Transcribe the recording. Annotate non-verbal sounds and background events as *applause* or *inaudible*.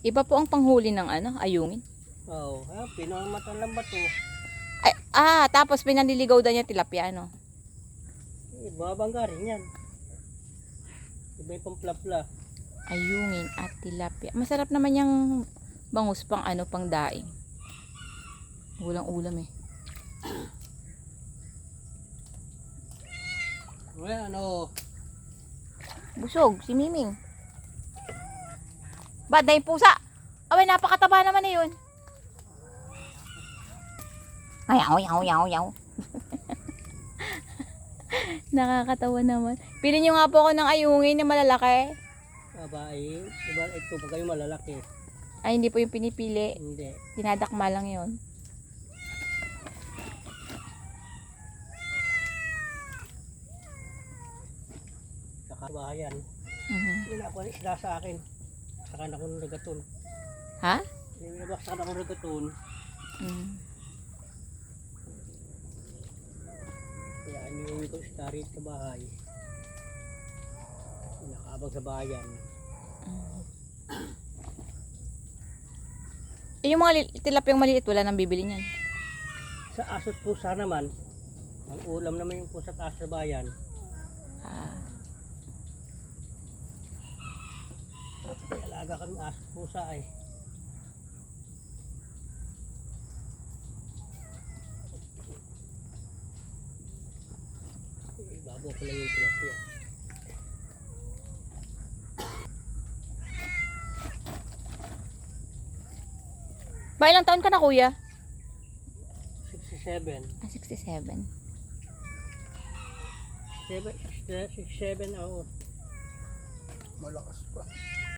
Iba po ang panghuli ng ano, ayungin. Oo, oh, pinamatan lang ba to? Ay, ah, tapos pinanliligaw daw niya tilapia, ano? Eh, babangga rin yan. Iba yung pamplapla. Ayungin at tilapia. Masarap naman yung bangus pang ano, pang daing. Walang ulam eh. Well, ano, Busog, si Miming. Ba, dahil pusa. Abay, napakataba naman na yun. Ay, yaw, yaw, yaw, yaw. *laughs* Nakakatawa naman. Pili nyo nga po ako ng ayungin na malalaki. babae, diba ito pag kayo malalaki. Ay, hindi po yung pinipili. Hindi. Dinadakma lang yun. Saka bahayan. Mhm. Pinakuha ni isda sa akin. Saka na ko ng regaton. Ha? Pinabaksakan ako ng regaton. Mm. Kaya iniuwi ko rito sa bahay. Nakaabang sa bayan. Eh, *clears throat* yung mga tilapiyang maliit, wala nang bibili niyan. Sa asot pusa naman, ang ulam naman yung pusa taas sa bayan. Ah. May alaga kami asot pusa eh. Ibabo ko lang yung tilapia. Ba, ilang taon ka na, kuya? 67. Ah, 67. 7, 67 ako. Malakas pa.